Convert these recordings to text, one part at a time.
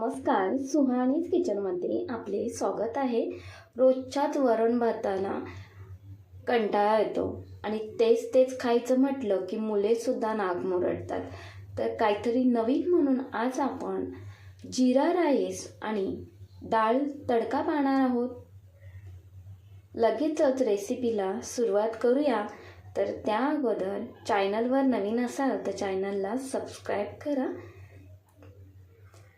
नमस्कार सुहानीच किचनमध्ये आपले स्वागत आहे. रोजच्याच वरण भाताला कंटाळा येतो आणि तेच तेच खायचं म्हटलं की मुलेसुद्धा नाक मुरडतात. तर काहीतरी नवीन म्हणून आज आपण जिरा राईस आणि डाळ तडका पाहणार आहोत. लगेचच रेसिपीला सुरुवात करूया. तर त्या अगोदर चॅनलवर नवीन असाल तर चॅनलला सबस्क्राईब करा.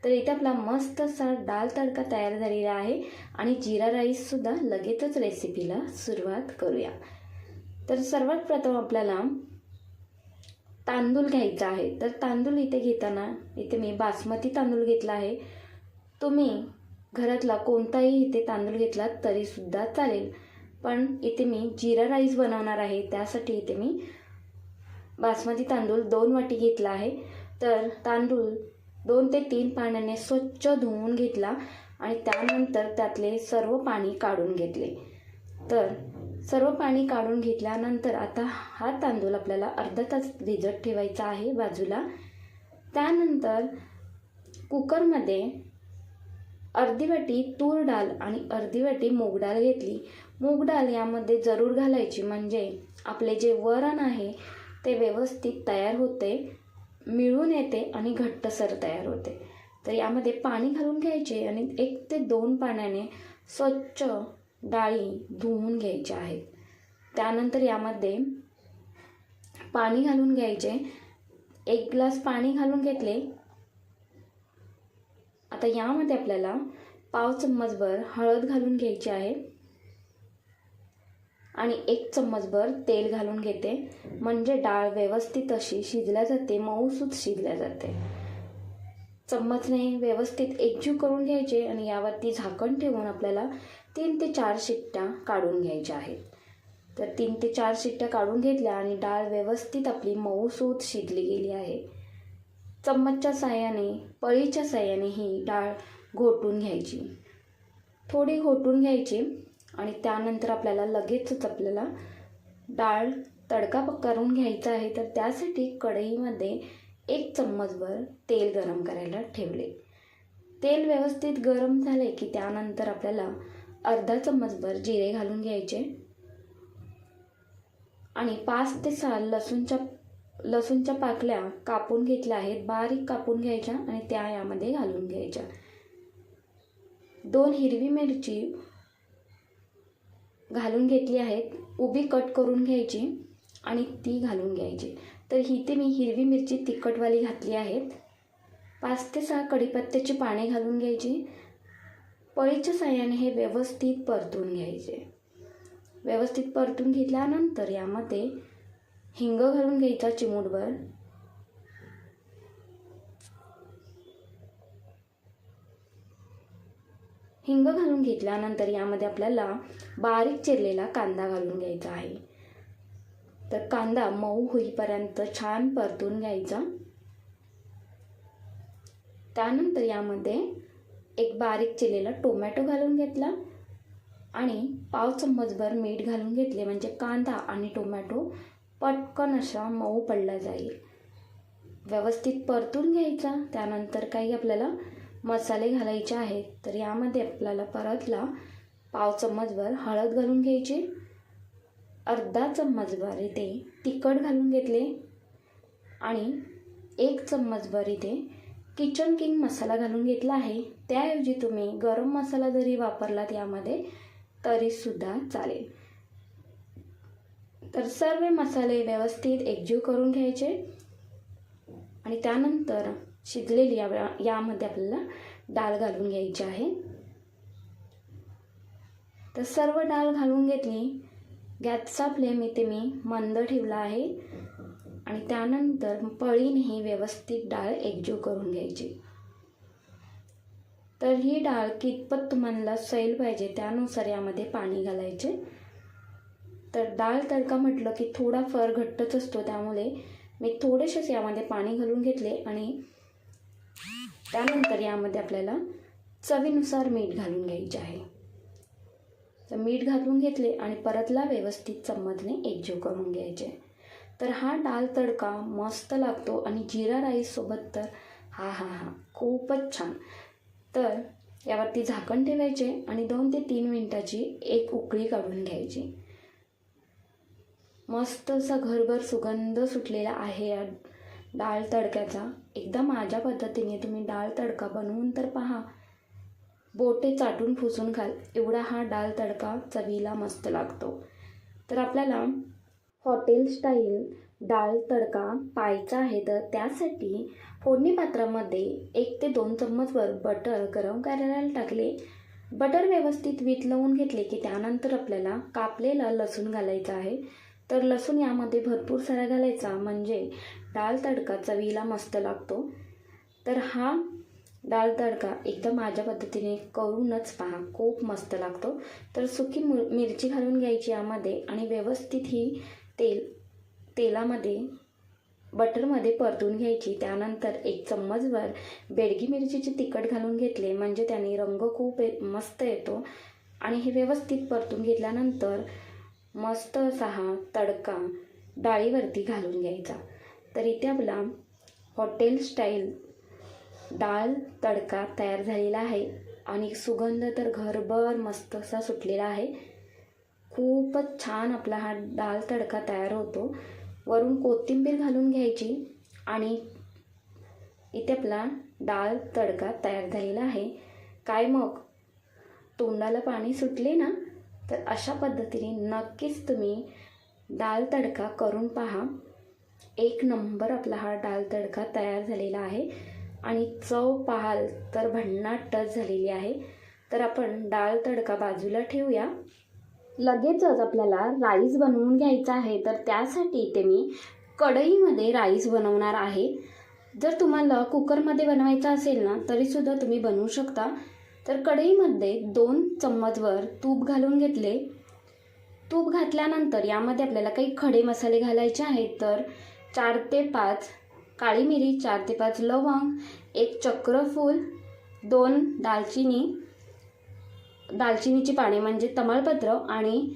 तर इथे आपला मस्त असा डाळ तडका तयार झालेला आहे आणि जिरा राईससुद्धा लगेचच रेसिपीला सुरुवात करूया. तर सर्वात प्रथम आपल्याला तांदूळ घ्यायचा आहे. तर तांदूळ इथे घेताना इथे मी बासमती तांदूळ घेतला आहे. तुम्ही घरातला कोणताही इथे तांदूळ घेतला तरीसुद्धा चालेल. पण इथे मी जिरा राईस बनवणार आहे. त्यासाठी इथे मी बासमती तांदूळ दोन वाटी घेतला आहे. तर तांदूळ दोन ते तीन पाण्याने स्वच्छ धुवून घेतला आणि त्यानंतर त्यातले सर्व पाणी काढून घेतले. तर सर्व पाणी काढून घेतल्यानंतर आता हा तांदूळ आपल्याला अर्धा तास भिजत ठेवायचा आहे बाजूला. त्यानंतर कुकरमध्ये अर्धी वाटी तूर डाळ आणि अर्धी वाटी मूग डाळ घेतली. मूग डाळ यामध्ये जरूर घालायची म्हणजे आपले जे वरण आहे ते व्यवस्थित तयार होते. मिळून येते आणि घट्टसर तयार होते. तर यामध्ये पाणी घालून घ्यायचे आणि एक ते दोन पाण्याने स्वच्छ डाळी धुवून घ्यायच्या आहेत. त्यानंतर यामध्ये पाणी घालून घ्यायचे. एक ग्लास पाणी घालून घेतले. आता यामध्ये आपल्याला पाव चम्मचभर हळद घालून घ्यायची आहे. आणि एक चम्मचभर तेल घालून घेते. म्हणजे डाळ व्यवस्थित अशी शिजल्या जाते मऊसूत शिजल्या जाते. चम्मचने व्यवस्थित एकजीव करून घ्यायचे आणि यावरती झाकण ठेवून आपल्याला तीन ते चार शिट्ट्या काढून घ्यायच्या आहेत. तर तीन ते चार शिट्ट्या काढून घेतल्या आणि डाळ व्यवस्थित आपली मऊसूत शिजली गेली आहे. चम्मचच्या साह्याने पळीच्या साह्याने ही डाळ घोटून घ्यायची. थोडी घोटून घ्यायची. आणि त्यानंतर आपल्याला लगेचच आपल्याला डाळ तडका करून घ्यायचा आहे. तर त्यासाठी कढईमध्ये एक चम्मचभर तेल गरम करायला ठेवले. तेल व्यवस्थित गरम झाले की त्यानंतर आपल्याला अर्धा चम्मचभर जिरे घालून घ्यायचे. आणि पाच ते सहा लसूणच्या लसूणच्या पाकल्या कापून घेतल्या आहेत. बारीक कापून घ्यायच्या आणि त्या यामध्ये घालून घ्यायच्या. दोन हिरवी मिरची घालून घेतली आहेत. उभी कट करून घ्यायची आणि ती घालून घ्यायची. तर इथे मी हिरवी मिरची तिखटवाली घातली आहेत. पाच ते सहा कढीपत्त्याची पाने घालून घ्यायची. पळीच्या साह्याने हे व्यवस्थित परतून घ्यायचे. व्यवस्थित परतून घेतल्यानंतर यामध्ये हिंग घालून घ्यायचा चिमूटभर. हिंग घालून घेतल्यानंतर यामध्ये आपल्याला बारीक चिरलेला कांदा घालून घ्यायचा आहे. तर कांदा मऊ होईपर्यंत छान परतून घ्यायचा. त्यानंतर यामध्ये एक बारीक चिरलेला टोमॅटो घालून घेतला आणि पाव चम्मचभर मीठ घालून घेतले म्हणजे कांदा आणि टोमॅटो पटकन असा मऊ पडला जाईल. व्यवस्थित परतून घ्यायचा. त्यानंतर काही आपल्याला मसाले घालायचे आहेत तर यामध्ये आपल्याला परतला पाव चम्मचभर हळद घालून घ्यायची अर्धा चम्मचभर इथे तिखट घालून घेतले आणि एक चम्मचभर इथे किचन किंग मसाला घालून घेतला आहे. त्याऐवजी तुम्ही गरम मसाला जरी वापरलात यामध्ये तरीसुद्धा चालेल. तर सर्व मसाले व्यवस्थित एकजीव करून घ्यायचे आणि त्यानंतर शिजलेली या यामध्ये आपल्याला डाळ घालून घ्यायची आहे. तर सर्व डाळ घालून घेतली. गॅसचा फ्लेम इथे मी मंद ठेवला आहे. आणि त्यानंतर पळीने ही व्यवस्थित डाळ एकजीव करून घ्यायची. तर ही डाळ कितपत तुम्हाला सैल पाहिजे त्यानुसार यामध्ये पाणी घालायचे. तर डाळ तडका म्हटलं की थोडा फर घट्टच असतो त्यामुळे मी थोडेसेच यामध्ये पाणी घालून घेतले आणि त्यानंतर यामध्ये आपल्याला चवीनुसार मीठ घालून घ्यायचे आहे. तर मीठ घालून घेतले आणि परतला व्यवस्थित चम्मचने एकजीव करून घ्यायचे. तर हा डाळ तडका मस्त लागतो आणि जिरा राईससोबत तर हा हा हा खूपच छान. तर यावरती झाकण ठेवायचे आणि दोन ते तीन मिनटाची एक उकळी काढून घ्यायची. मस्त असा घरभर सुगंध सुटलेला आहे या डाळ तडक्याचा. एकदा माझ्या पद्धतीने तुम्ही डाळ तडका बनवून तर पहा. बोटे चाटून फुसून खाल एवढा हा डाळ तडका चवीला मस्त लागतो. तर आपल्याला हॉटेल स्टाईल डाळ तडका पाहायचा आहे तर त्यासाठी फोडणी पात्रामध्ये एक ते दोन चम्मचभर बटर गरम करायला टाकले. बटर व्यवस्थित वीट लावून घेतले की त्यानंतर आपल्याला कापलेला लसूण घालायचा आहे. तर लसूण यामध्ये भरपूर सारा घालायचा. म्हणजे डाळ तडका चवीला मस्त लागतो. तर हा डाळ तडका एकदम माझ्या पद्धतीने करूनच पहा. खूप मस्त लागतो. तर सुकी मु मिरची घालून घ्यायची यामध्ये आणि व्यवस्थित ही तेल तेलामध्ये बटरमध्ये परतून घ्यायची. त्यानंतर एक चम्मचभर बेडगी मिरचीचे तिखट घालून घेतले. म्हणजे त्याने रंग खूप ये मस्त येतो. आणि हे व्यवस्थित परतून घेतल्यानंतर मस्त असा हा तडका डाळीवरती घालून घ्यायचा. तर इथे आपला हॉटेल स्टाईल डाळ तडका तयार झालेला आहे. आणि सुगंध तर घरभर मस्त असा सुटलेला आहे. खूपच छान आपला हा डाळ तडका तयार होतो. वरून कोथिंबीर घालून घ्यायची. आणि इथे आपला डाळ तडका तयार झालेला आहे. काय मग? तोंडाला पाणी सुटले ना? तर अशा पद्धतीने नक्कीच तुम्ही दाल तडका करून पहा. एक नंबर आपला हा दाल तडका तयार झालेला आहे. आणि चव पाहाल तर भन्नाट टच झालेली आहे. तर आपण डाळ तडका बाजूला ठेवूया. लगेचच आपल्याला राईस बनवून घ्यायचा आहे. तर त्यासाठी इथे मी कढईमध्ये राईस बनवणार आहे. जर तुम्हाला कुकरमध्ये बनवायचा असेल ना तरीसुद्धा तुम्ही बनवू शकता. तर कढईमध्ये दोन चम्मचवर तूप घालून घेतले. तूप घातल्यानंतर यामध्ये आपल्याला काही खडे मसाले घालायचे आहेत. तर चार ते पाच काळी मिरी चार ते पाच लवंग एक चक्रफूल दोन दालचिनी दालचिनीची पाने म्हणजे तमालपत्र आणि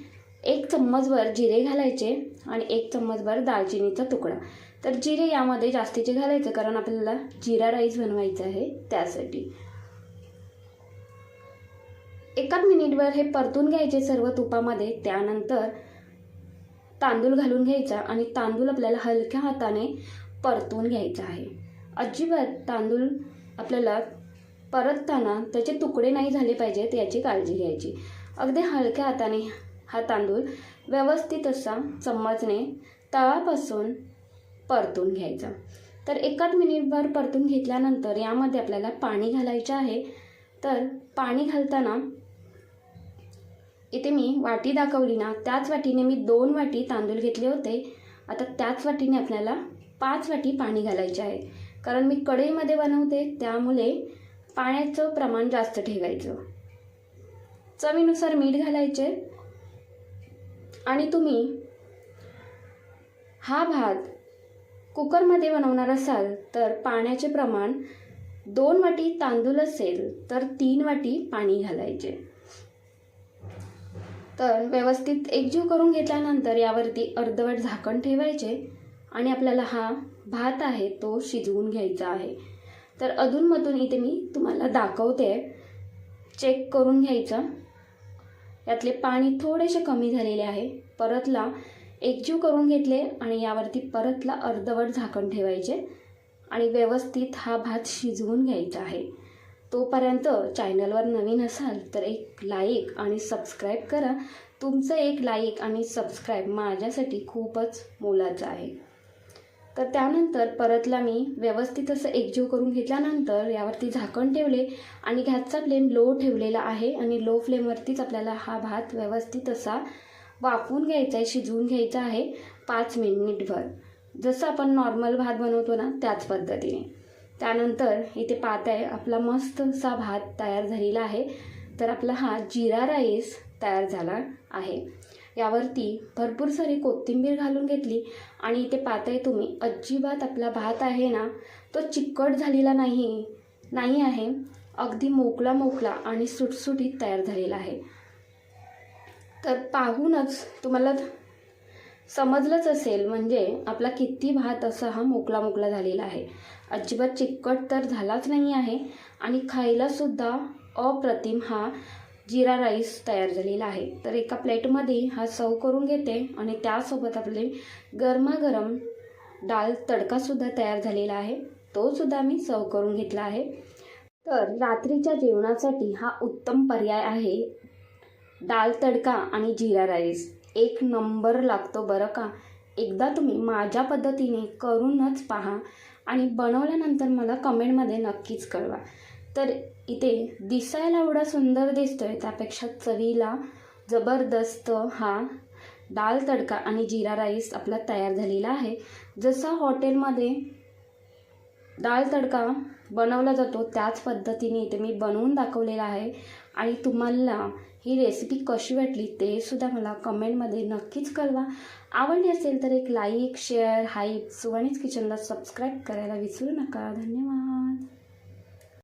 एक चम्मचभर जिरे घालायचे आणि एक चम्मचभर दालचिनीचा तुकडा. तर जिरे यामध्ये जास्तीचे घालायचे कारण आपल्याला जिरा राईस बनवायचा आहे त्यासाठी. एकाच मिनिटभर हे परतून घ्यायचे सर्व तुपामध्ये त्यानंतर तांदूळ घालून घ्यायचा आणि तांदूळ आपल्याला हलक्या हाताने परतून घ्यायचा आहे. अजिबात तांदूळ आपल्याला परतताना त्याचे तुकडे नाही झाले पाहिजेत याची काळजी घ्यायची. अगदी हलक्या हाताने हा तांदूळ व्यवस्थित असा चम्मचने तळापासून परतून घ्यायचा. तर एकाच मिनिटभर परतून घेतल्यानंतर यामध्ये आपल्याला पाणी घालायचे आहे. तर पाणी घालताना इथे मी वाटी दाखवली ना त्याच वाटीने मी दोन वाटी तांदूळ घेतले होते. आता त्याच वाटीने आपल्याला पाच वाटी पाणी घालायचे आहे. कारण मी कढईमध्ये बनवते त्यामुळे पाण्याचं प्रमाण जास्त ठेवायचं. चवीनुसार मीठ घालायचे. आणि तुम्ही हा भात कुकरमध्ये बनवणार असाल तर पाण्याचे प्रमाण दोन वाटी तांदूळ असेल तर तीन वाटी पाणी घालायचे. तर व्यवस्थित एकजीव करून घेतल्यानंतर यावरती अर्धवट झाकण ठेवायचे आणि आपल्याला हा भात आहे तो शिजवून घ्यायचा आहे. तर अधूनमधून इथे मी तुम्हाला दाखवते. चेक करून घ्यायचं. यातले पाणी थोडेसे कमी झालेले आहे. परतला एकजीव करून घेतले आणि यावरती परतला अर्धवट झाकण ठेवायचे आणि व्यवस्थित हा भात शिजवून घ्यायचा आहे. तोपर्यंत चॅनलवर नवीन असाल तर एक लाईक आणि सबस्क्राईब करा. तुमचं एक लाईक आणि सबस्क्राईब माझ्यासाठी खूपच मोलाचं आहे. तर त्यानंतर परतला मी. व्यवस्थित असं एकजीव करून घेतल्यानंतर यावरती झाकण ठेवले आणि गॅसचा फ्लेम लो ठेवलेला आहे आणि लो फ्लेमवरतीच आपल्याला हा भात व्यवस्थित असा वाफवून घ्यायचा आहे शिजवून घ्यायचा आहे पाच मिनिटभर. जसं आपण नॉर्मल भात बनवतो ना त्याच पद्धतीने. त्यानंतर इथे पाहत आहे आपला मस्त असा भात तयार झालेला आहे. तर आपला हा जिरा राईस तयार झाला आहे. यावरती भरपूर सारी कोथिंबीर घालून घेतली. आणि इथे पाहताय तुम्ही अजिबात आपला भात आहे ना तो चिकट झालेला नाही नाही आहे. अगदी मोकळा मोकळा आणि सुटसुटीत तयार झालेला आहे. तर पाहूनच तुम्हाला समजलंच असेल म्हणजे आपला किती भात असा हा मोकळा मोकळा झालेला आहे. अजिबात चिकट तर झालाच नाही आहे आणि खायलासुद्धा अप्रतिम हा जिरा राईस तयार झालेला आहे. तर एका प्लेटमध्ये हा सर्व करून घेते आणि त्यासोबत आपले गरमागरम डाळ तडकासुद्धा तयार झालेला आहे. तोसुद्धा मी सर्व करून घेतला आहे. तर रात्रीच्या जेवणासाठी हा उत्तम पर्याय आहे डाळ तडका आणि जिरा राईस. एक नंबर लागतो बरं का? एकदा तुम्ही माझ्या पद्धतीने करूनच पहा आणि बनवल्यानंतर मला कमेंटमध्ये नक्कीच कळवा. तर इथे दिसायला एवढा सुंदर दिसतोय त्यापेक्षा चवीला जबरदस्त हा डाल तडका आणि जिरा राईस आपला तयार झालेला आहे. जसा हॉटेलमध्ये डाळ तडका बनवला जातो त्याच पद्धतीने इथे मी बनवून दाखवलेला आहे. आणि तुम्हाला ही रेसिपी कशी वाटली ते सुद्धा मला कमेंटमध्ये नक्कीच कळवा. आवडली असेल तर एक लाईक शेअर हाईप सुवर्णित किचनला सबस्क्राईब करायला विसरू नका. धन्यवाद.